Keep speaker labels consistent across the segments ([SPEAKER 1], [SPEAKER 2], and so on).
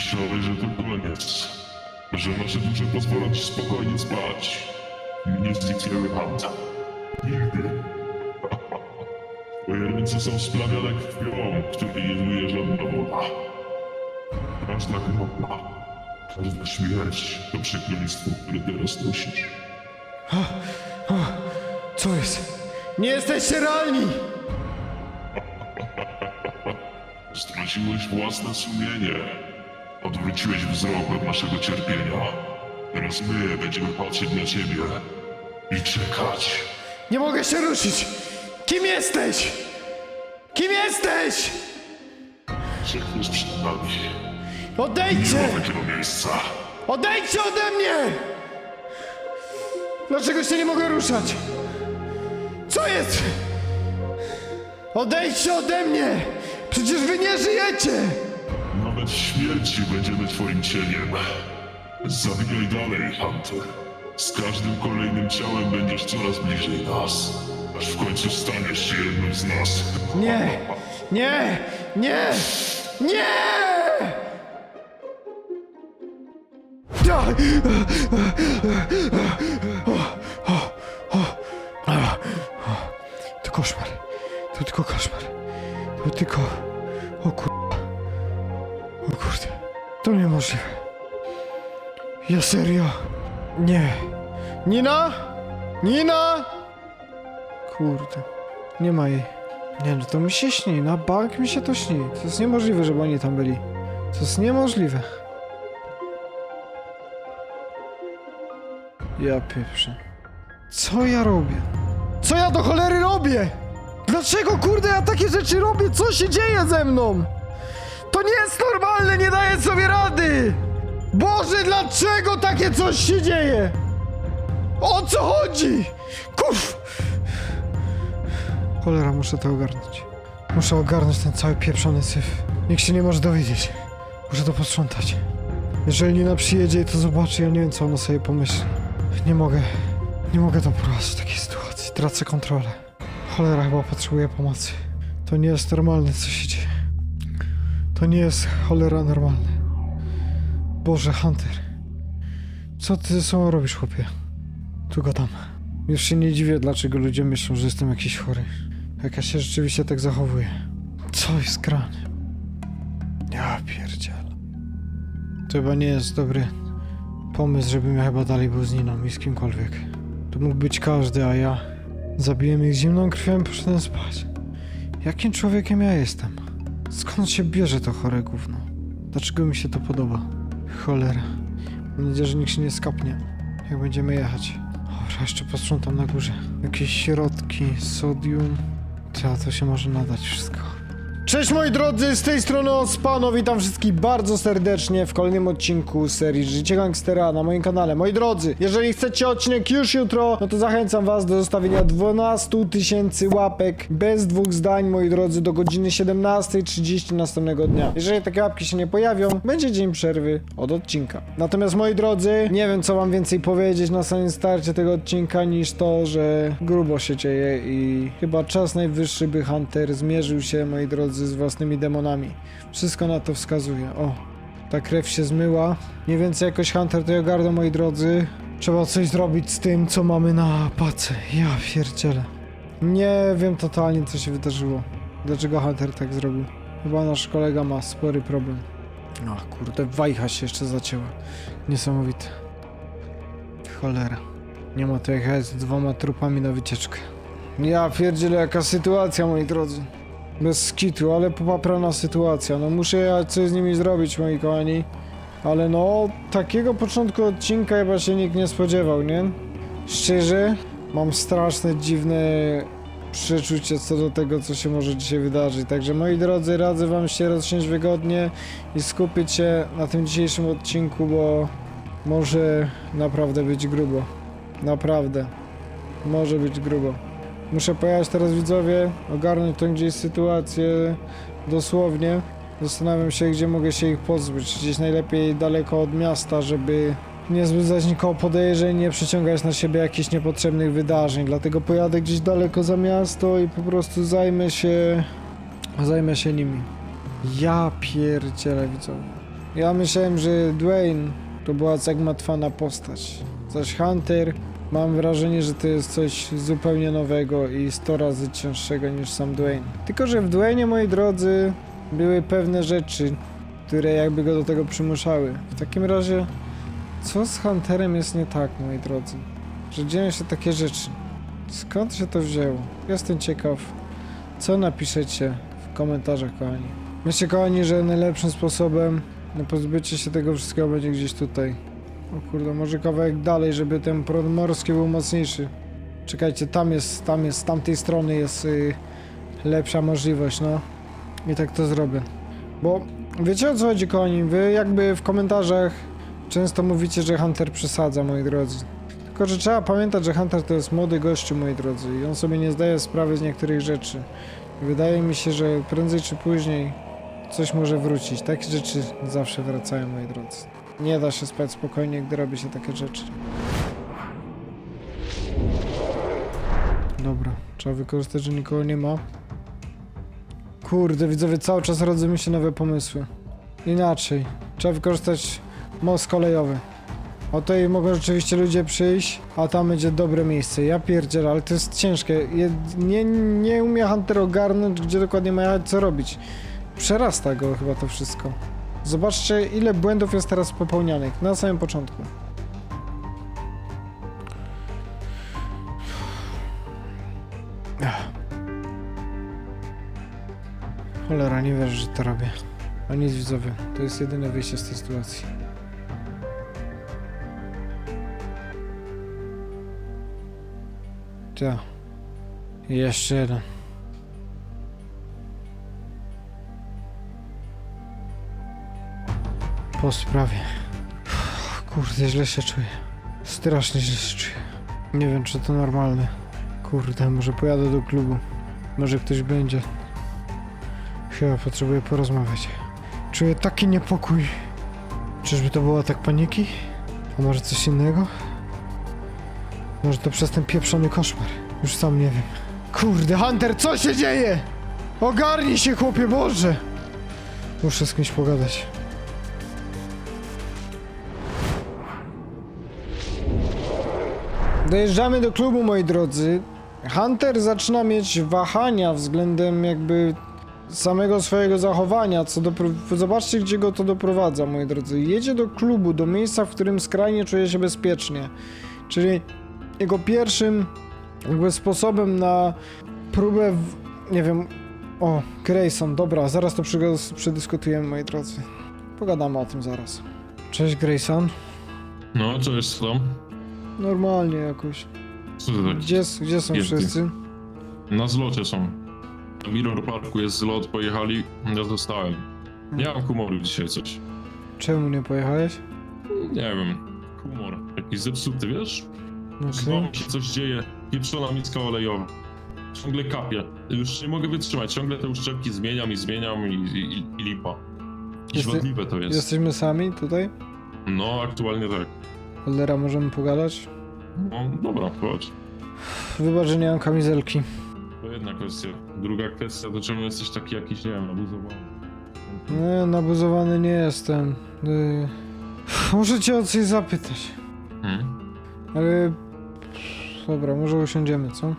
[SPEAKER 1] Myślałeś, że to koniec. Że nasze dusze pozwolą ci spokojnie spać. Nie zniknęły Hunter. Nigdy. Twoje ręce są splamione krwią, której nie zmyje żadna woda. Każda kropla, każda śmierć to przekleństwo, które teraz nosisz.
[SPEAKER 2] Co jest? Nie jesteście realni!
[SPEAKER 1] Straciłeś własne sumienie. Odwróciłeś wzrok od naszego cierpienia. Teraz my będziemy patrzeć na ciebie i czekać.
[SPEAKER 2] Nie mogę się ruszyć! Kim jesteś? Kim jesteś?
[SPEAKER 1] Czekniesz przed nami. Nie
[SPEAKER 2] Odejdźcie!
[SPEAKER 1] ma takiego miejsca.
[SPEAKER 2] Odejdźcie ode mnie! Dlaczego się nie mogę ruszać? Co jest? Odejdźcie ode mnie! Przecież wy nie żyjecie!
[SPEAKER 1] Nawet śmierci będziemy twoim cieniem. Zabijaj dalej, Hunter. Z każdym kolejnym ciałem będziesz coraz bliżej nas. Aż w końcu staniesz się jednym z nas.
[SPEAKER 2] Nie! Nie! Nie! Nie! Daj! Serio? Nie. Nina? Nina? Kurde. Nie ma jej. Nie no, to mi się śni, na bank mi się to śni. To jest niemożliwe, żeby oni tam byli. To jest niemożliwe. Ja pieprzę. Co ja robię? Co ja do cholery robię? Dlaczego kurde ja takie rzeczy robię? Co się dzieje ze mną? To nie jest normalne, nie daję sobie rady! Boże, dlaczego takie coś się dzieje? O co chodzi? Kurw! Cholera, muszę to ogarnąć. Muszę ogarnąć ten cały pieprzony syf. Nikt się nie może dowiedzieć. Muszę to posprzątać. Jeżeli Nina przyjedzie i to zobaczy, ja nie wiem, co ona sobie pomyśli. Nie mogę, nie mogę doprowadzić takiej sytuacji. Tracę kontrolę. Cholera, chyba potrzebuję pomocy. To nie jest normalne, co się dzieje. To nie jest cholera normalne. Boże, Hunter. Co ty ze sobą robisz, chłopie? Tu go tam. Już się nie dziwię, dlaczego ludzie myślą, że jestem jakiś chory. Jak ja się rzeczywiście tak zachowuję. Co jest grane? Ja pierdziel. To chyba nie jest dobry pomysł, żebym ja chyba dalej był z Niną i z kimkolwiek. To mógł być każdy, a ja zabiłem ich zimną krwią i poszedłem spać. Jakim człowiekiem ja jestem? Skąd się bierze to chore gówno? Dlaczego mi się to podoba? Cholera. Mam nadzieję, że nikt się nie skapnie, jak będziemy jechać. Dobra, jeszcze posprzątam na górze. Jakieś środki, sodium. Ta, to się może nadać wszystko. Cześć moi drodzy, z tej strony Ospano, witam wszystkich bardzo serdecznie w kolejnym odcinku serii Życie Gangstera na moim kanale. Moi drodzy, jeżeli chcecie odcinek już jutro, no to zachęcam was do zostawienia 12 tysięcy łapek bez dwóch zdań, moi drodzy, do godziny 17.30 następnego dnia. Jeżeli takie łapki się nie pojawią, będzie dzień przerwy od odcinka. Natomiast moi drodzy, nie wiem co wam więcej powiedzieć na samym starcie tego odcinka niż to, że grubo się dzieje i chyba czas najwyższy, by Hunter zmierzył się, moi drodzy, z własnymi demonami. Wszystko na to wskazuje. O, ta krew się zmyła. Nie więcej jakoś Hunter to ogarnął, moi drodzy. Trzeba coś zrobić z tym, co mamy na pace. Ja pierdzielę. Nie wiem totalnie, co się wydarzyło. Dlaczego Hunter tak zrobił? Chyba nasz kolega ma spory problem. A kurde, wajcha się jeszcze zacięła. Niesamowite. Cholera. Nie ma to jechać z dwoma trupami na wycieczkę. Ja pierdzielę, jaka sytuacja, moi drodzy. Bez skitu, ale popaprana sytuacja. No muszę jechać coś z nimi zrobić, moi kochani. Ale no, takiego początku odcinka chyba się nikt nie spodziewał, nie? Szczerze, mam straszne, dziwne przeczucie co do tego, co się może dzisiaj wydarzyć. Także moi drodzy, radzę wam się rozsiąść wygodnie i skupić się na tym dzisiejszym odcinku, bo może naprawdę być grubo. Naprawdę. Może być grubo. Muszę pojechać teraz widzowie, ogarnąć tą gdzieś sytuację dosłownie. Zastanawiam się, gdzie mogę się ich pozbyć. Gdzieś najlepiej daleko od miasta, żeby nie wzbudzać nikogo podejrzeń, nie przyciągać na siebie jakichś niepotrzebnych wydarzeń. Dlatego pojadę gdzieś daleko za miasto i po prostu zajmę się... zajmę się nimi. Ja pierdzielę widzowie. Ja myślałem, że Dwayne to była zagmatwana postać. Zaś Hunter, mam wrażenie, że to jest coś zupełnie nowego i 100 razy cięższego niż sam Dwayne. Tylko, że w Dwayne, moi drodzy, były pewne rzeczy, które jakby go do tego przymuszały. W takim razie, co z Hunterem jest nie tak, moi drodzy? Że dzieją się takie rzeczy. Skąd się to wzięło? Jestem ciekaw, co napiszecie w komentarzach, kochani. Myślę, kochani, że najlepszym sposobem na pozbycie się tego wszystkiego będzie gdzieś tutaj. O kurde, może kawałek dalej, żeby ten prąd morski był mocniejszy. Czekajcie, tam jest, tam jest, z tamtej strony jest y, lepsza możliwość, no. I tak to zrobię. Bo wiecie o co chodzi, kochani? Wy jakby w komentarzach często mówicie, że Hunter przesadza, moi drodzy. Tylko, że trzeba pamiętać, że Hunter to jest młody gościu, moi drodzy, i on sobie nie zdaje sprawy z niektórych rzeczy. Wydaje mi się, że prędzej czy później coś może wrócić. Takie rzeczy zawsze wracają, moi drodzy. Nie da się spać spokojnie, gdy robi się takie rzeczy. Dobra, trzeba wykorzystać, że nikogo nie ma. Kurde, widzowie, cały czas rodzą mi się nowe pomysły. Inaczej. Trzeba wykorzystać most kolejowy. O tutaj mogą rzeczywiście ludzie przyjść, a tam będzie dobre miejsce. Ja pierdzielę, ale to jest ciężkie. Nie, nie umie Hunter ogarnąć, gdzie dokładnie ma co robić. Przerasta go chyba to wszystko. Zobaczcie, ile błędów jest teraz popełnianych na samym początku. Cholera, nie wierzę, że to robię. A nic widzowie, to jest jedyne wyjście z tej sytuacji. Tak. Jeszcze jeden. Po sprawie. Kurde, źle się czuję. Strasznie źle się czuję. Nie wiem, czy to normalne. Kurde, może pojadę do klubu. Może ktoś będzie. Chyba potrzebuję porozmawiać. Czuję taki niepokój. Czyżby to była tak paniki? A może coś innego? Może to przez ten pieprzony koszmar. Już sam nie wiem. Kurde, Hunter, co się dzieje? Ogarnij się, chłopie, Boże! Muszę z kimś pogadać. Dojeżdżamy do klubu, moi drodzy. Hunter zaczyna mieć wahania względem jakby samego swojego zachowania, co. Zobaczcie, gdzie go to doprowadza, moi drodzy. Jedzie do klubu, do miejsca, w którym skrajnie czuje się bezpiecznie. Czyli jego pierwszym jakby sposobem na próbę, nie wiem... O, Grayson, dobra, zaraz to przedyskutujemy, moi drodzy. Pogadamy o tym zaraz. Cześć, Grayson.
[SPEAKER 3] No, co jest tam?
[SPEAKER 2] Normalnie jakoś.
[SPEAKER 3] Co ty tak?
[SPEAKER 2] Gdzie, gdzie są
[SPEAKER 3] Pięknie.
[SPEAKER 2] wszyscy?
[SPEAKER 3] Na zlocie są. Na Mirror Parku jest zlot, pojechali, ja zostałem. Nie mam humoru dzisiaj coś.
[SPEAKER 2] Czemu nie pojechałeś?
[SPEAKER 3] Nie wiem, humor. Jakiś zepsuty, wiesz?
[SPEAKER 2] Okej.
[SPEAKER 3] Znowu się coś dzieje, pieprzona miska olejowa. Ciągle kapie. Już nie mogę wytrzymać, ciągle te uszczepki zmieniam i zmieniam i, i, i lipa. I
[SPEAKER 2] Jeste-
[SPEAKER 3] to jest.
[SPEAKER 2] Jesteśmy sami tutaj?
[SPEAKER 3] No, aktualnie tak.
[SPEAKER 2] Cholera, możemy pogadać?
[SPEAKER 3] No, dobra, chodź.
[SPEAKER 2] Wybacz, że nie mam kamizelki.
[SPEAKER 3] To jedna kwestia. Druga kwestia, to czemu jesteś taki jakiś, nie wiem, abuzowany?
[SPEAKER 2] Nie, nabuzowany nie jestem. Y... Muszę cię o coś zapytać.
[SPEAKER 3] Hmm?
[SPEAKER 2] Ale... Dobra, może usiądziemy, co?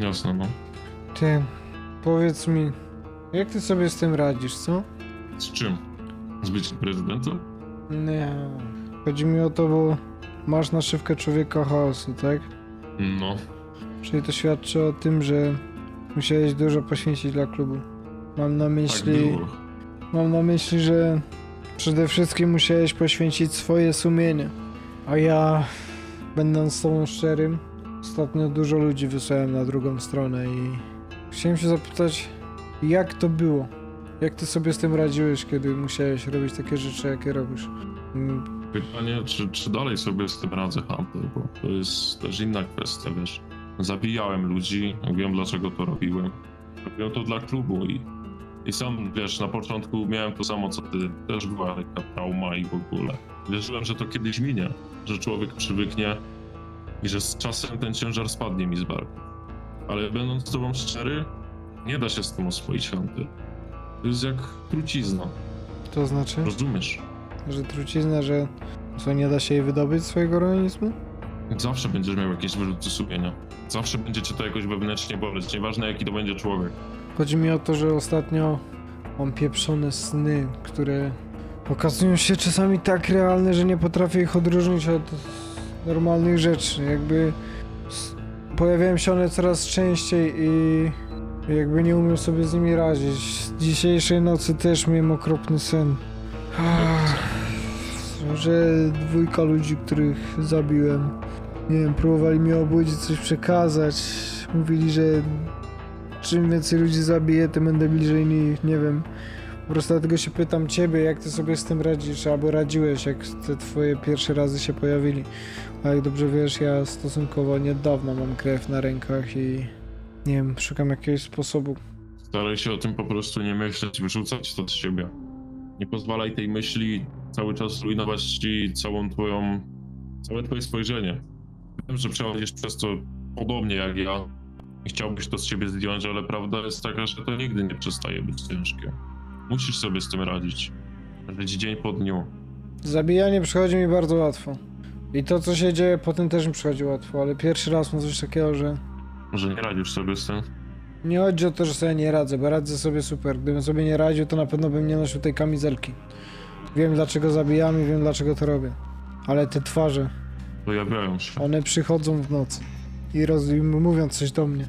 [SPEAKER 3] Jasne, no.
[SPEAKER 2] Ty, powiedz mi, jak ty sobie z tym radzisz, co?
[SPEAKER 3] Z czym? Z byciem prezydentem?
[SPEAKER 2] Nie. Chodzi mi o to, bo masz naszywkę człowieka chaosu, tak?
[SPEAKER 3] No.
[SPEAKER 2] Czyli to świadczy o tym, że musiałeś dużo poświęcić dla klubu. Mam na
[SPEAKER 3] Tak
[SPEAKER 2] myśli...
[SPEAKER 3] było.
[SPEAKER 2] Mam na myśli, że przede wszystkim musiałeś poświęcić swoje sumienie. A ja, będąc z tobą szczerym, ostatnio dużo ludzi wysłałem na drugą stronę i chciałem się zapytać, jak to było? Jak ty sobie z tym radziłeś, kiedy musiałeś robić takie rzeczy, jakie robisz?
[SPEAKER 3] Pytanie, czy, czy dalej sobie z tym radzę, Hunter, bo to jest też inna kwestia, wiesz. Zabijałem ludzi, wiem dlaczego to robiłem. Robiłem to dla klubu i, i sam, wiesz, na początku miałem to samo co ty. Też była taka trauma i w ogóle. Wierzyłem, że to kiedyś minie, że człowiek przywyknie i że z czasem ten ciężar spadnie mi z barku. Ale będąc z tobą szczery, nie da się z tym oswoić, Hunter. To jest jak trucizna,
[SPEAKER 2] to znaczy?
[SPEAKER 3] rozumiesz?
[SPEAKER 2] Że trucizna, że co, nie da się jej wydobyć z swojego organizmu?
[SPEAKER 3] Zawsze będziesz miał jakieś wyrzuty sumienia. Zawsze będzie cię to jakoś wewnętrznie boleć, nieważne jaki to będzie człowiek.
[SPEAKER 2] Chodzi mi o to, że ostatnio mam pieprzone sny, które okazują się czasami tak realne, że nie potrafię ich odróżnić od normalnych rzeczy. Jakby pojawiają się one coraz częściej i jakby nie umiem sobie z nimi radzić. Dzisiejszej nocy też miałem okropny sen. Że dwójka ludzi, których zabiłem, nie wiem, próbowali mi obudzić, coś przekazać. Mówili, że czym więcej ludzi zabiję, tym będę bliżej nich, nie wiem. Po prostu dlatego się pytam ciebie, jak ty sobie z tym radzisz, albo radziłeś, jak te twoje pierwsze razy się pojawili. A jak dobrze wiesz, ja stosunkowo niedawno mam krew na rękach i nie wiem, szukam jakiegoś sposobu.
[SPEAKER 3] Staraj się o tym po prostu nie myśleć, wyrzucać to z siebie. Nie pozwalaj tej myśli cały czas rujnować ci całą twoją, całe twoje spojrzenie. Wiem, że przechodzisz przez to podobnie jak ja i chciałbyś to z siebie zdjąć, ale prawda jest taka, że to nigdy nie przestaje być ciężkie. Musisz sobie z tym radzić. Żyć dzień po dniu.
[SPEAKER 2] Zabijanie przychodzi mi bardzo łatwo. I to, co się dzieje potem też mi przychodzi łatwo, ale pierwszy raz mam coś takiego, że
[SPEAKER 3] Może nie radzisz sobie z tym?
[SPEAKER 2] nie chodzi o to, że sobie nie radzę, bo radzę sobie super. Gdybym sobie nie radził, to na pewno bym nie nosił tej kamizelki. Wiem, dlaczego zabijam i wiem, dlaczego to robię. Ale te twarze,
[SPEAKER 3] Pojawiają się.
[SPEAKER 2] One przychodzą w nocy i, roz, i mówią coś do mnie.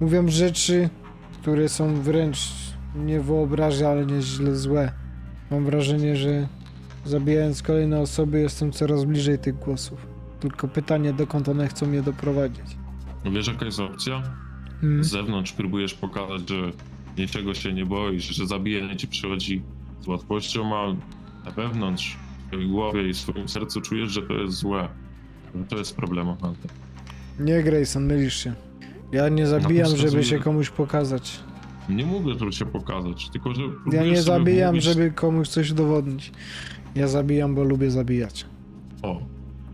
[SPEAKER 2] Mówią rzeczy, które są wręcz niewyobrażalnie źle złe. Mam wrażenie, że zabijając kolejne osoby jestem coraz bliżej tych głosów. Tylko pytanie, dokąd one chcą mnie doprowadzić.
[SPEAKER 3] Wiesz jaka jest opcja?
[SPEAKER 2] Hmm.
[SPEAKER 3] Z zewnątrz próbujesz pokazać, że niczego się nie boisz, że zabijanie ci przychodzi z łatwością, a na wewnątrz, w twojej głowie i w swoim sercu czujesz, że to jest złe. Że to jest problem, Hunter.
[SPEAKER 2] Nie, Grayson, mylisz się. Ja nie zabijam,
[SPEAKER 3] No,
[SPEAKER 2] żeby się komuś pokazać.
[SPEAKER 3] Nie mówię, żeby się pokazać, tylko że
[SPEAKER 2] Ja
[SPEAKER 3] próbujesz
[SPEAKER 2] nie
[SPEAKER 3] sobie
[SPEAKER 2] zabijam,
[SPEAKER 3] wmówić-
[SPEAKER 2] żeby komuś coś udowodnić. Ja zabijam, bo lubię zabijać.
[SPEAKER 3] O,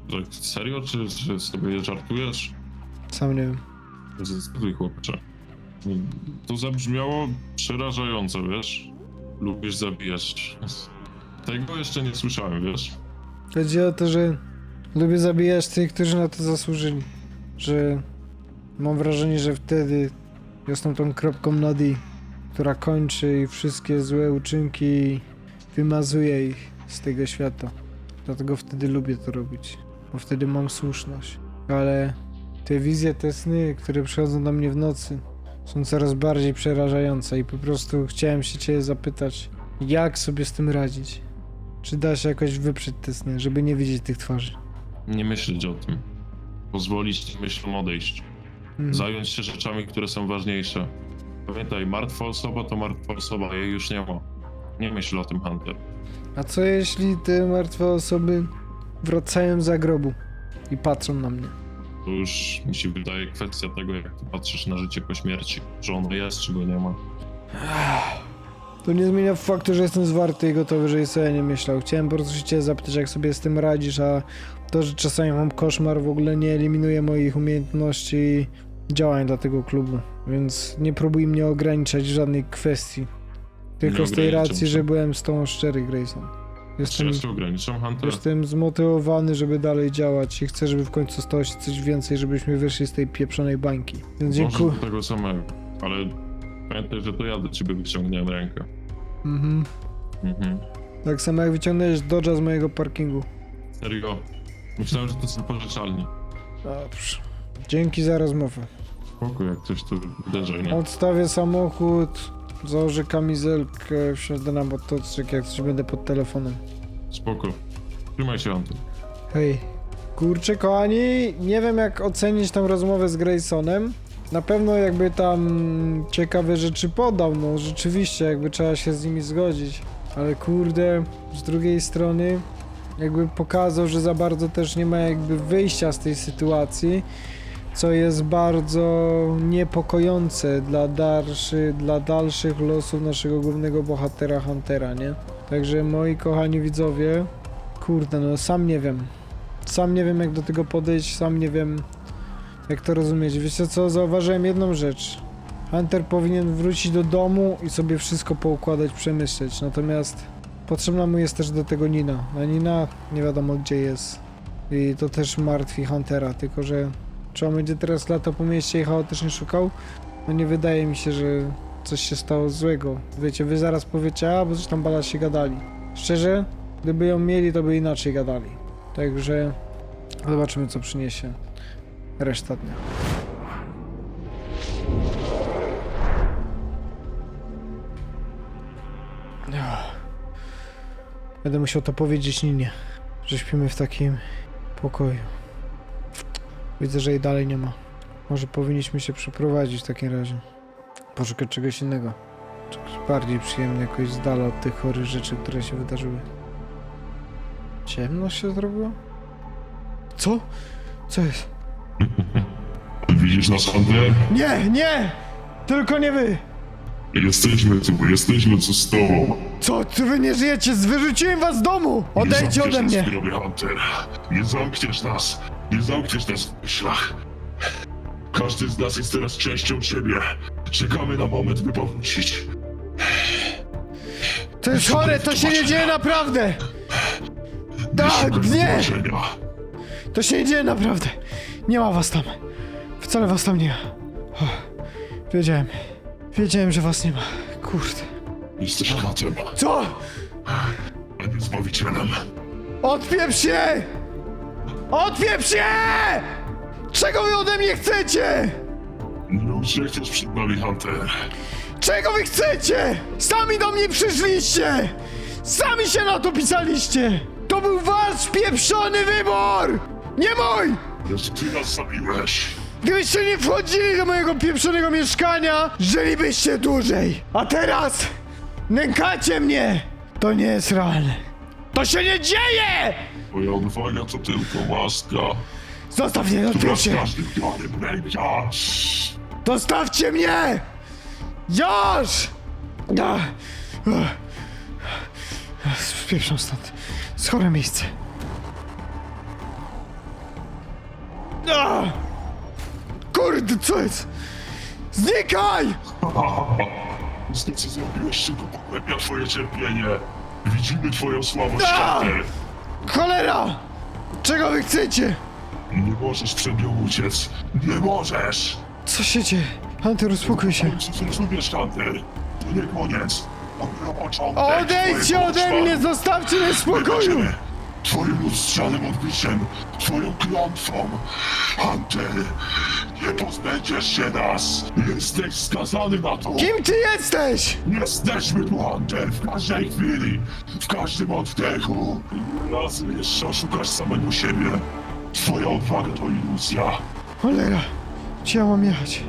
[SPEAKER 3] że serio, czy, czy sobie żartujesz?
[SPEAKER 2] Sam nie wiem.
[SPEAKER 3] Zdecyduj, chłopcze. To zabrzmiało przerażająco, wiesz? Lubisz zabijać. Tego jeszcze nie słyszałem, wiesz?
[SPEAKER 2] Chodzi o to, że lubię zabijać tych, którzy na to zasłużyli. Że mam wrażenie, że wtedy jestem tą kropką na która kończy i wszystkie złe uczynki wymazuje ich z tego świata. Dlatego wtedy lubię to robić, bo wtedy mam słuszność. Ale te wizje, te sny, które przychodzą do mnie w nocy, są coraz bardziej przerażające i po prostu chciałem się ciebie zapytać, jak sobie z tym radzić? Czy da się jakoś wyprzeć te sny, żeby nie widzieć tych twarzy?
[SPEAKER 3] Nie myśleć o tym. Pozwolić tym myślom odejść.
[SPEAKER 2] Mhm.
[SPEAKER 3] Zająć się rzeczami, które są ważniejsze. Pamiętaj, martwa osoba to martwa osoba, jej już nie ma. Nie myśl o tym, Hunter.
[SPEAKER 2] A co jeśli te martwe osoby wracają za grobu i patrzą na mnie?
[SPEAKER 3] To już mi się wydaje kwestia tego, jak ty patrzysz na życie po śmierci. Że ono jest, czy go nie ma.
[SPEAKER 2] To nie zmienia faktu, że jestem zwarty i gotowy, żeś sobie nie myślał. Chciałem po prostu się cię zapytać, jak sobie z tym radzisz, a to, że czasami mam koszmar w ogóle nie eliminuje moich umiejętności i działań dla tego klubu. Więc nie próbuj mnie ograniczać w żadnej kwestii. Tylko
[SPEAKER 3] Nie
[SPEAKER 2] z tej
[SPEAKER 3] ograniczam
[SPEAKER 2] racji,
[SPEAKER 3] cię.
[SPEAKER 2] że byłem z tą szczery, Grayson. Jestem
[SPEAKER 3] się ograniczam, Hunter?
[SPEAKER 2] Jestem zmotywowany, żeby dalej działać i chcę, żeby w końcu stało się coś więcej, żebyśmy wyszli z tej pieprzonej bańki. Więc dziękuję.
[SPEAKER 3] do tego samego. Ale pamiętaj, że to ja do ciebie wyciągnąłem rękę.
[SPEAKER 2] Mhm.
[SPEAKER 3] Mhm.
[SPEAKER 2] Tak samo jak wyciągnąłeś Dodge'a z mojego parkingu.
[SPEAKER 3] Serio. Myślałem, że to są pożyczalni.
[SPEAKER 2] Dobrze. Dzięki za rozmowę.
[SPEAKER 3] Spoko, jak coś tu uderzaj, nie?
[SPEAKER 2] Odstawię samochód, założę kamizelkę, wsiądę na motocykl, jak coś będę pod telefonem.
[SPEAKER 3] Spoko. Trzymaj się, Hunter.
[SPEAKER 2] Hej. Kurczę, kochani, nie wiem jak ocenić tą rozmowę z Graysonem. Na pewno jakby tam ciekawe rzeczy podał, no rzeczywiście, jakby trzeba się z nimi zgodzić. Ale kurde, z drugiej strony jakby pokazał, że za bardzo też nie ma jakby wyjścia z tej sytuacji, co jest bardzo niepokojące dla, dalszy, dla dalszych losów naszego głównego bohatera Huntera, nie? Także moi kochani widzowie, kurde, no sam nie wiem. Sam nie wiem jak do tego podejść, sam nie wiem jak to rozumieć. Wiecie co, zauważyłem jedną rzecz. Hunter powinien wrócić do domu i sobie wszystko poukładać, przemyśleć. Natomiast Potrzebna mu jest też do tego Nina. A Nina nie wiadomo gdzie jest. I to też martwi Huntera, tylko że czy on będzie teraz latał po mieście i chaotycznie szukał? No nie wydaje mi się, że coś się stało złego. Wiecie, wy zaraz powiecie, a bo coś tam bala się gadali. Szczerze, gdyby ją mieli, to by inaczej gadali. Także zobaczymy co przyniesie reszta dnia. Ach. Będę musiał to powiedzieć Ninie, że śpimy w takim pokoju. Widzę, że jej dalej nie ma. Może powinniśmy się przeprowadzić w takim razie. Poszukać czegoś innego. Czegoś bardziej przyjemnego, jakoś z dala od tych chorych rzeczy, które się wydarzyły. Ciemno się zrobiło? Co? Co jest?
[SPEAKER 1] Widzisz nas, Hunter?
[SPEAKER 2] Nie, nie! Tylko nie wy!
[SPEAKER 1] Jesteśmy tu, jesteśmy tu z tobą.
[SPEAKER 2] Co? Ty wy nie żyjecie? Wyrzuciłem was z domu!
[SPEAKER 1] Nie
[SPEAKER 2] Odejdźcie
[SPEAKER 1] zamkniesz
[SPEAKER 2] ode
[SPEAKER 1] nas
[SPEAKER 2] mnie!
[SPEAKER 1] w grobie, Hunter. Nie zamkniesz nas. Nie zamkniesz nas w myślach. Każdy z nas jest teraz częścią ciebie. Czekamy na moment, by powrócić.
[SPEAKER 2] To jest chore, to się nie dzieje naprawdę! Tak,
[SPEAKER 1] szukaj
[SPEAKER 2] nie!
[SPEAKER 1] wytłumaczenia.
[SPEAKER 2] To się nie dzieje naprawdę! Nie ma was tam. Wcale was tam nie ma. O, wiedziałem. Wiedziałem, że was nie ma. Kurde.
[SPEAKER 1] Jesteś katem,
[SPEAKER 2] Co?
[SPEAKER 1] a nie zbawicielem.
[SPEAKER 2] Odpieprz się! Odpieprz się! Czego wy ode mnie chcecie?
[SPEAKER 1] Nie uciekniesz przed nami, Hunter.
[SPEAKER 2] Czego wy chcecie? Sami do mnie przyszliście! Sami się na to pisaliście! To był wasz pieprzony wybór! Nie mój!
[SPEAKER 1] Lecz ty nas zabiłeś.
[SPEAKER 2] Gdybyście nie wchodzili do mojego pieprzonego mieszkania, żylibyście dłużej! A teraz nękacie mnie! To nie jest realne. To się nie dzieje!
[SPEAKER 1] Twoja odwaga to tylko maska.
[SPEAKER 2] Zostaw mnie,
[SPEAKER 1] Która
[SPEAKER 2] odpieprz
[SPEAKER 1] z
[SPEAKER 2] się!
[SPEAKER 1] każdym dniem będzie.
[SPEAKER 2] Dostawcie mnie! Już! Da. Spieprzam stąd. Schore miejsce. Da. Kurde, co jest? Znikaj!
[SPEAKER 1] Co zrobiłeś, tylko pogłębia twoje cierpienie. Widzimy twoją słabość,
[SPEAKER 2] A! Cholera! Czego wy chcecie?
[SPEAKER 1] Nie możesz przed nią uciec. Nie możesz.
[SPEAKER 2] Co się dzieje? Hunter, uspokój się.
[SPEAKER 1] końcu zrozumiesz, Hunter. To nie koniec. Początek
[SPEAKER 2] Odejdźcie
[SPEAKER 1] twojego
[SPEAKER 2] ode mnie! Zostawcie mnie w spokoju!
[SPEAKER 1] Będziemy Twoim lustrzanym odbiciem, twoją klątwą. Hunter, nie pozbędziesz się nas. Jesteś skazany na to.
[SPEAKER 2] Kim ty jesteś?
[SPEAKER 1] Jesteśmy tu, Hunter, w każdej chwili, w każdym oddechu. Razy jeszcze oszukasz samego siebie. Twoja odwaga to iluzja.
[SPEAKER 2] Cholera! Gdzie ja mam jechać?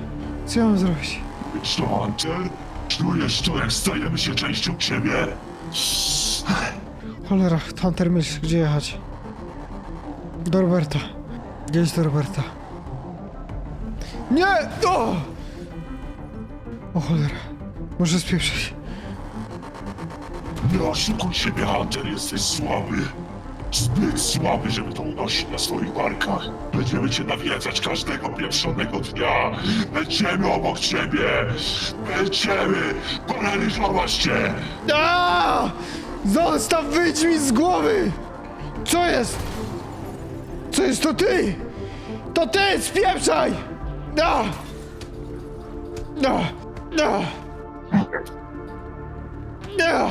[SPEAKER 2] Co ja mam zrobić?
[SPEAKER 1] Wiesz to, Hunter? Czujesz to, jak stajemy się częścią ciebie?
[SPEAKER 2] Cholera, Hunter myśl, gdzie jechać? Do Roberta. Jedź do Roberta. Nie! O! O cholera. Muszę spieprzyć.
[SPEAKER 1] Nie oszukuj siebie, Hunter, jesteś słaby. Zbyt słaby, żeby to unosić na swoich barkach. Będziemy cię nawiedzać każdego pieprzonego dnia. Będziemy obok ciebie. Będziemy paraliżować cię.
[SPEAKER 2] A! Zostaw, wyjdź mi z głowy! Co jest? Co jest to ty? To ty, spieprzaj! Da! Da! Da! Da!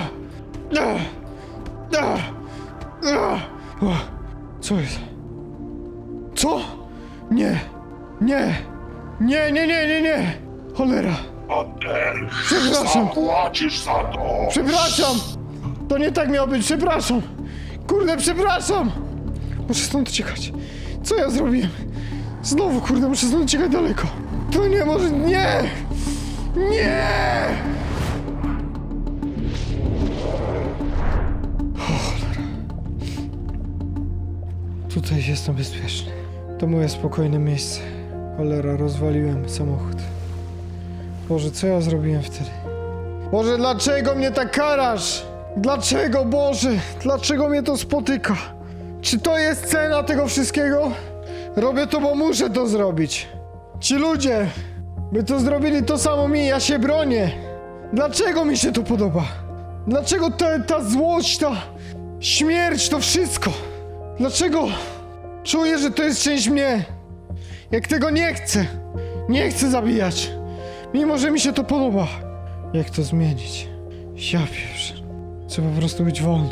[SPEAKER 2] Da! Da! Da! O, Co jest? Co? Nie! Nie! Nie, nie, nie, nie, nie! Cholera! Przepraszam.
[SPEAKER 1] zapłacisz za to.
[SPEAKER 2] Przepraszam! To nie tak miało być, przepraszam! Kurde, przepraszam! Muszę stąd uciekać. Co ja zrobiłem? Znowu, kurde, muszę stąd uciekać daleko. To nie może... Nie! Nie! O, cholera. Tutaj jestem bezpieczny. To moje spokojne miejsce. Cholera, rozwaliłem samochód. Boże, co ja zrobiłem wtedy? Boże, dlaczego mnie tak karasz? Dlaczego, Boże? Dlaczego mnie to spotyka? Czy to jest cena tego wszystkiego? Robię to, bo muszę to zrobić. Ci ludzie, by to zrobili to samo mi, ja się bronię. Dlaczego mi się to podoba? Dlaczego ta, ta złość, ta śmierć, to wszystko? Dlaczego czuję, że to jest część mnie? Jak tego nie chcę. Nie chcę zabijać. Mimo, że mi się to podoba. Jak to zmienić? Ja pierwszy. Chcę po prostu być wolny.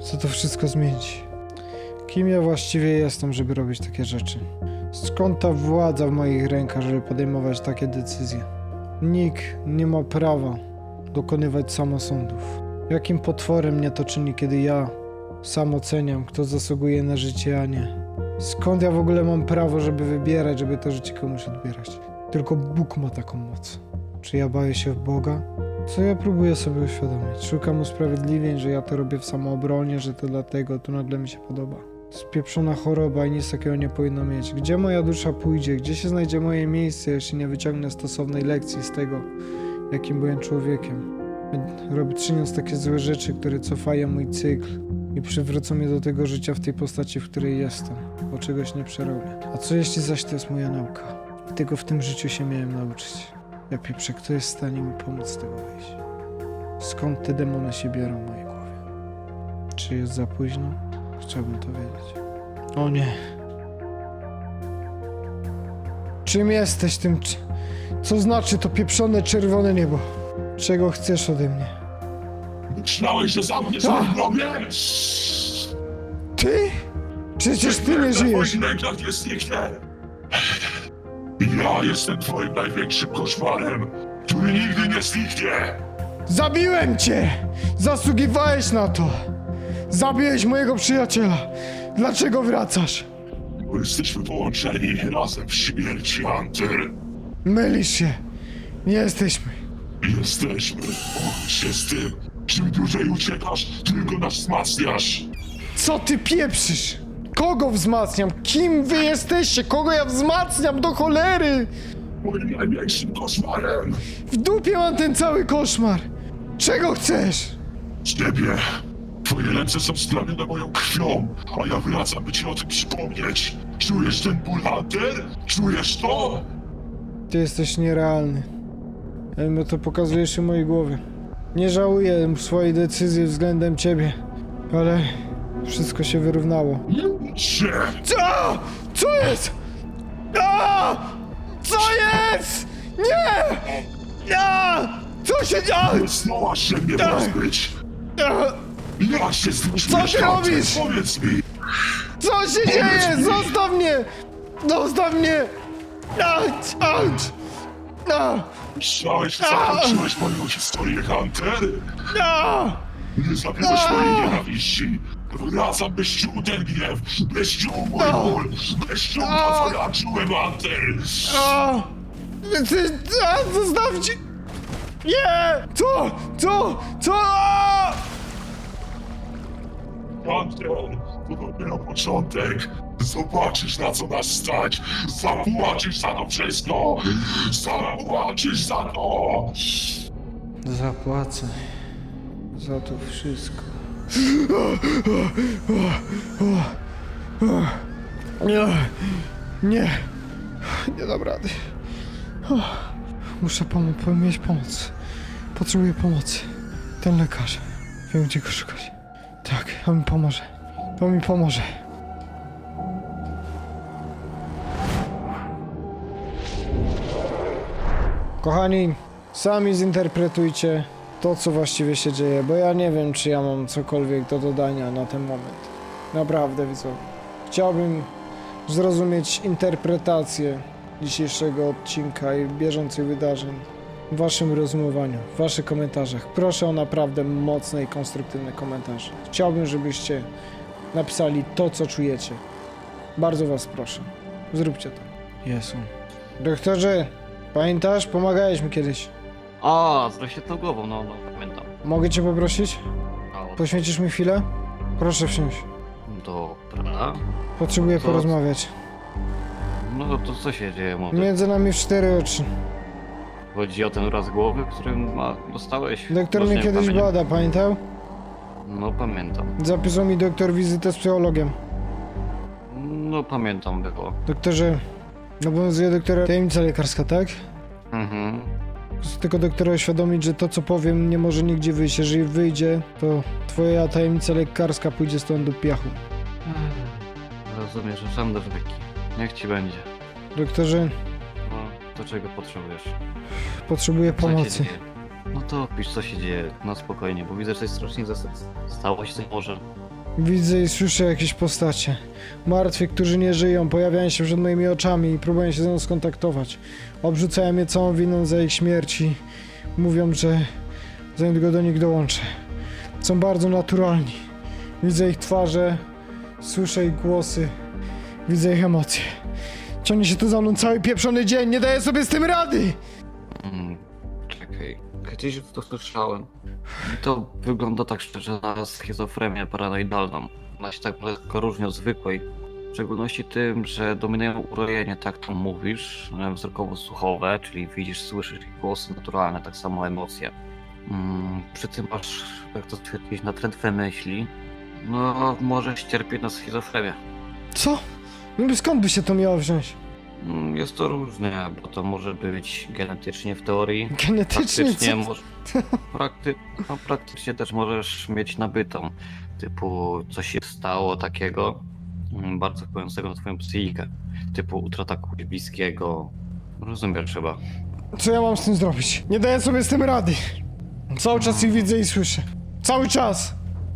[SPEAKER 2] Chcę to wszystko zmienić. Kim ja właściwie jestem, żeby robić takie rzeczy? Skąd ta władza w moich rękach, żeby podejmować takie decyzje? Nikt nie ma prawa dokonywać samosądów. Jakim potworem mnie to czyni, kiedy ja sam oceniam, kto zasługuje na życie, a nie? Skąd ja w ogóle mam prawo, żeby wybierać, żeby to życie komuś odbierać? Tylko Bóg ma taką moc. Czy ja bawię się w Boga? Co ja próbuję sobie uświadomić? Szukam usprawiedliwień, że ja to robię w samoobronie, że to dlatego, to nagle mi się podoba. Spieprzona choroba i nic takiego nie powinno mieć. Gdzie moja dusza pójdzie? Gdzie się znajdzie moje miejsce, jeśli nie wyciągnę stosownej lekcji z tego, jakim byłem człowiekiem? Robię czyniąc takie złe rzeczy, które cofają mój cykl i przywrócą mnie do tego życia w tej postaci, w której jestem, bo czegoś nie przerobię. A co jeśli zaś to jest moja nauka? Tego w tym życiu się miałem nauczyć. Ja pieprzę, kto jest w stanie mi pomóc z tego wyjść? Skąd te demony się biorą w mojej głowie? Czy jest za późno? Chciałbym to wiedzieć. O nie. Czym jesteś tym? Co znaczy to pieprzone czerwone niebo? Czego chcesz ode mnie?
[SPEAKER 1] Myślałeś, że za mnie
[SPEAKER 2] Ach.
[SPEAKER 1] zrobisz?
[SPEAKER 2] Ty? Przecież ty nie
[SPEAKER 1] W
[SPEAKER 2] żyjesz.
[SPEAKER 1] twoich rękach nie zniknę. Ja jestem twoim największym koszmarem, który nigdy nie zniknie.
[SPEAKER 2] Zabiłem cię! Zasługiwałeś na to! Zabiłeś mojego przyjaciela! Dlaczego wracasz?
[SPEAKER 1] Bo jesteśmy połączeni razem w śmierci, Hunter.
[SPEAKER 2] Mylisz się. Nie jesteśmy.
[SPEAKER 1] Jesteśmy. Bóg się z tym. Czym dłużej uciekasz, tylko nas wzmacniasz.
[SPEAKER 2] Co ty pieprzysz? Kogo wzmacniam? Kim wy jesteście? Kogo ja wzmacniam? Do cholery!
[SPEAKER 1] Moim największym koszmarem.
[SPEAKER 2] W dupie mam ten cały koszmar! Czego chcesz?
[SPEAKER 1] Ciebie. Twoje ręce są splamione moją krwią, a ja wracam, by ci o tym przypomnieć. Czujesz ten ból, Hunter? Czujesz to?
[SPEAKER 2] Ty jesteś nierealny. Mimo to pokazujesz się w mojej głowie. Nie żałuję swojej decyzji względem ciebie, ale wszystko się wyrównało.
[SPEAKER 1] Się!
[SPEAKER 2] Co? Co jest? A! Co jest? Nie! A! Co się dzieje?
[SPEAKER 1] Zdołasz się mnie
[SPEAKER 2] Tak.
[SPEAKER 1] pozbyć.
[SPEAKER 2] A!
[SPEAKER 1] Jak się z tym
[SPEAKER 2] Co ty robisz?
[SPEAKER 1] Powiedz mi.
[SPEAKER 2] Co się dzieje? Zostaw mnie! Zostaw mnie! Auć! Auć! A!
[SPEAKER 1] Myślałeś, że zakończyłeś moją historię, Hunter?
[SPEAKER 2] A!
[SPEAKER 1] Nie zabiłeś mojej nienawiści. Wracam, byś czuł ten gniew, byś czuł mój ból, byś czuł
[SPEAKER 2] A!
[SPEAKER 1] to, co ja czułem, Hunter.
[SPEAKER 2] A! Ty, a, zostawcie! Nie! Co? Co? Co? A!
[SPEAKER 1] Hunter, to dopiero początek. Zobaczysz, na co nas stać. Zapłacisz za to wszystko. Zapłacisz za to.
[SPEAKER 2] Zapłacę za to wszystko. Nie, nie, nie dam rady. Muszę pomóc, mieć pomoc. Potrzebuję pomocy. Ten lekarz. Wiem, gdzie go szukać. Tak, on mi pomoże. On mi pomoże. Kochani, sami zinterpretujcie to, co właściwie się dzieje, bo ja nie wiem, czy ja mam cokolwiek do dodania na ten moment. Naprawdę, widzowie. Chciałbym zrozumieć interpretację dzisiejszego odcinka i bieżących wydarzeń w waszym rozumowaniu, w waszych komentarzach. Proszę o naprawdę mocne i konstruktywne komentarze. Chciałbym, żebyście napisali to, co czujecie. Bardzo was proszę. Zróbcie to. Jezu. Doktorze, pamiętasz? Pomagałeś mi kiedyś.
[SPEAKER 4] A, z rozświetloną głową, no, no, pamiętam.
[SPEAKER 2] Mogę cię poprosić?
[SPEAKER 4] A,
[SPEAKER 2] Poświęcisz mi chwilę? Proszę wsiąść.
[SPEAKER 4] dobra.
[SPEAKER 2] Potrzebuję
[SPEAKER 4] Co?
[SPEAKER 2] porozmawiać.
[SPEAKER 4] No to co się dzieje, młody?
[SPEAKER 2] Między nami w cztery oczy.
[SPEAKER 4] Chodzi o ten raz głowy, który ma, dostałeś?
[SPEAKER 2] Doktor
[SPEAKER 4] Właśnie
[SPEAKER 2] mnie kiedyś
[SPEAKER 4] pamię-
[SPEAKER 2] bada, pamiętał?
[SPEAKER 4] No pamiętam.
[SPEAKER 2] Zapisał mi doktor wizytę z psychologiem.
[SPEAKER 4] No pamiętam było.
[SPEAKER 2] Doktorze, obowiązuje doktora tajemnica lekarska, tak?
[SPEAKER 4] Mhm.
[SPEAKER 2] Tylko doktora oświadomić, że to co powiem nie może nigdzie wyjść. Jeżeli wyjdzie, to twoja tajemnica lekarska pójdzie stąd do piachu.
[SPEAKER 4] Rozumiesz, że sam do rzeki. Niech ci będzie.
[SPEAKER 2] Doktorze,
[SPEAKER 4] No, to czego potrzebujesz?
[SPEAKER 2] potrzebuję
[SPEAKER 4] Co się
[SPEAKER 2] pomocy.
[SPEAKER 4] dzieje? No to pisz co się dzieje, no spokojnie, bo widzę, że jesteś strasznie zas... Stało się coś może.
[SPEAKER 2] Widzę i słyszę jakieś postacie. Martwi, którzy nie żyją, pojawiają się przed moimi oczami i próbują się ze mną skontaktować. Obrzucają mnie całą winą za ich śmierci. Mówią, że za niedługo do nich dołączę. Są bardzo naturalni. Widzę ich twarze, słyszę ich głosy, widzę ich emocje. Ciągnie się tu za mną cały pieprzony dzień, nie daję sobie z tym rady!
[SPEAKER 4] Czekaj, gdzieś to słyszałem. I to wygląda tak szczerze na schizofrenię paranoidalną. Ona się tak lekko różni od zwykłej. W szczególności tym, że dominują urojenie, tak to mówisz, e, wzrokowo-słuchowe, czyli widzisz, słyszysz ich głosy naturalne, tak samo emocje. Mm, przy tym masz, jak to stwierdzić, natrętwe myśli. No, możesz cierpieć na schizofrenię.
[SPEAKER 2] Co? Niby skąd by się to miało wziąć?
[SPEAKER 4] Mm, Jest to różnie, bo to może być genetycznie w teorii,
[SPEAKER 2] Genetycznie
[SPEAKER 4] Praktycznie,
[SPEAKER 2] co?
[SPEAKER 4] moż... Prakty... no, praktycznie też możesz mieć nabytą. Typu coś się stało takiego mm, bardzo wpływającego na twoją psychikę. Typu utrata kogoś bliskiego. Rozumiesz chyba.
[SPEAKER 2] Co ja mam z tym zrobić? Nie daję sobie z tym rady. Cały czas ich widzę i słyszę. Cały czas!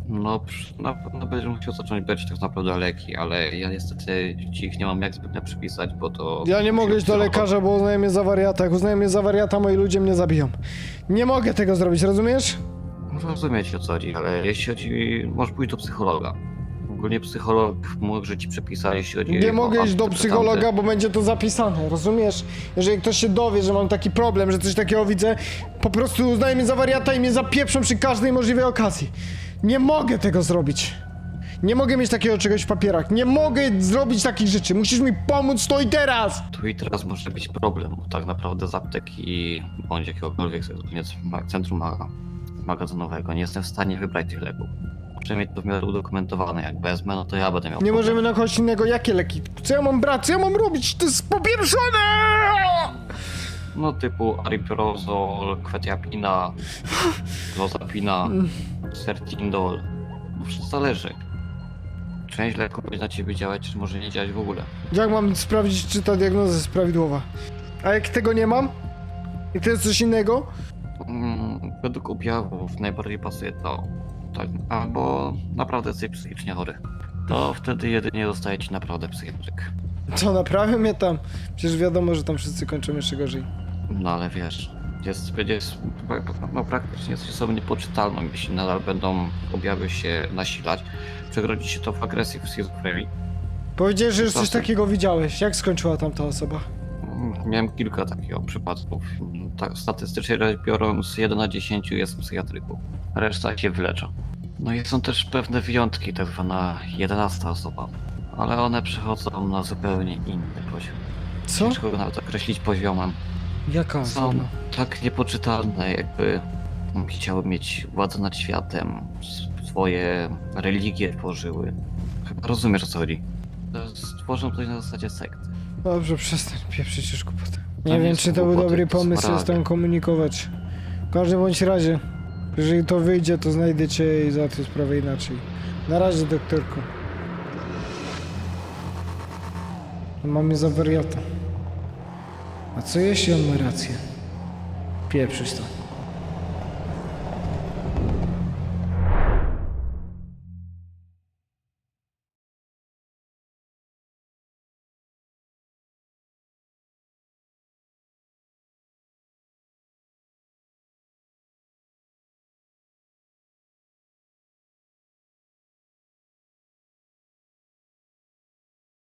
[SPEAKER 4] No, przy- na pewno będziesz musiał zacząć brać tak naprawdę leki, ale ja niestety ci ich nie mam jak zbytnio przypisać, bo to...
[SPEAKER 2] Ja nie mogę iść do lekarza, bo uznaję mnie za wariata. Jak uznaję mnie za wariata, moi ludzie mnie zabiją. Nie mogę tego zrobić, rozumiesz?
[SPEAKER 4] Rozumiem cię o co chodzi, ale jeśli chodzi, możesz pójść do psychologa. Ogólnie psycholog może ci przepisać, jeśli chodzi
[SPEAKER 2] Nie
[SPEAKER 4] o
[SPEAKER 2] mogę iść do
[SPEAKER 4] antydepresanty.
[SPEAKER 2] psychologa, bo będzie to zapisane, rozumiesz? Jeżeli ktoś się dowie, że mam taki problem, że coś takiego widzę, po prostu uznaje mnie za wariata i mnie zapieprzą przy każdej możliwej okazji. Nie mogę tego zrobić. Nie mogę mieć takiego czegoś w papierach. Nie mogę zrobić takich rzeczy. Musisz mi pomóc tu i teraz!
[SPEAKER 4] Tu i teraz może być problem, bo tak naprawdę z apteki bądź jakiegokolwiek centrum ma- magazynowego nie jestem w stanie wybrać tych leków. Muszę mieć to w miarę udokumentowane, jak wezmę, no to ja będę miał
[SPEAKER 2] Nie
[SPEAKER 4] problem.
[SPEAKER 2] możemy na kogoś innego. Jakie leki? Co ja mam brać? Co ja mam robić? To jest popieprzone!
[SPEAKER 4] No typu aripirozol, kwetiapina, klozapina, sertindol. No wszystko zależy. Część leków będzie na ciebie działać, czy może nie działać w ogóle.
[SPEAKER 2] Jak mam sprawdzić, czy ta diagnoza jest prawidłowa? A jak tego nie mam? I to jest coś innego?
[SPEAKER 4] Mm, Według objawów najbardziej pasuje to, tak, albo naprawdę jesteś psychicznie chory. To wtedy jedynie zostaje ci naprawdę psychiatryk.
[SPEAKER 2] Co, naprawię mnie tam? Przecież wiadomo, że tam wszyscy kończą jeszcze gorzej.
[SPEAKER 4] No ale wiesz, jest, będzie no, praktycznie jesteś osobą niepoczytalną, jeśli nadal będą objawy się nasilać. Przegrodzi się to w agresji w schizofrenii.
[SPEAKER 2] Powiedziałeś, że już coś takiego widziałeś. Jak skończyła tam ta osoba?
[SPEAKER 4] Mm, Miałem kilka takich przypadków. Tak, statystycznie rzecz biorąc, 1 na 10 jest psychiatryków. Reszta się wylecza. No i są też pewne wyjątki, tak zwana 11 osoba. Ale one przechodzą na zupełnie inny poziom.
[SPEAKER 2] Co?
[SPEAKER 4] Ciężko go nawet określić poziomem.
[SPEAKER 2] Jaka
[SPEAKER 4] Są tak niepoczytalne, jakby chciały mieć władzę nad światem, swoje religie tworzyły. Chyba rozumiesz o co chodzi. Stworzą coś na zasadzie sekty.
[SPEAKER 2] Dobrze, przestań pieprzyć już.
[SPEAKER 4] To
[SPEAKER 2] Nie wiem, czy to był dobry
[SPEAKER 4] to
[SPEAKER 2] pomysł się z
[SPEAKER 4] realia.
[SPEAKER 2] tą komunikować. W każdym bądź razie, jeżeli to wyjdzie, to znajdę cię i załatwię sprawę inaczej. Na razie, doktorku. Mamy za wariata. A co jeśli on ma rację? Pieprzyć to.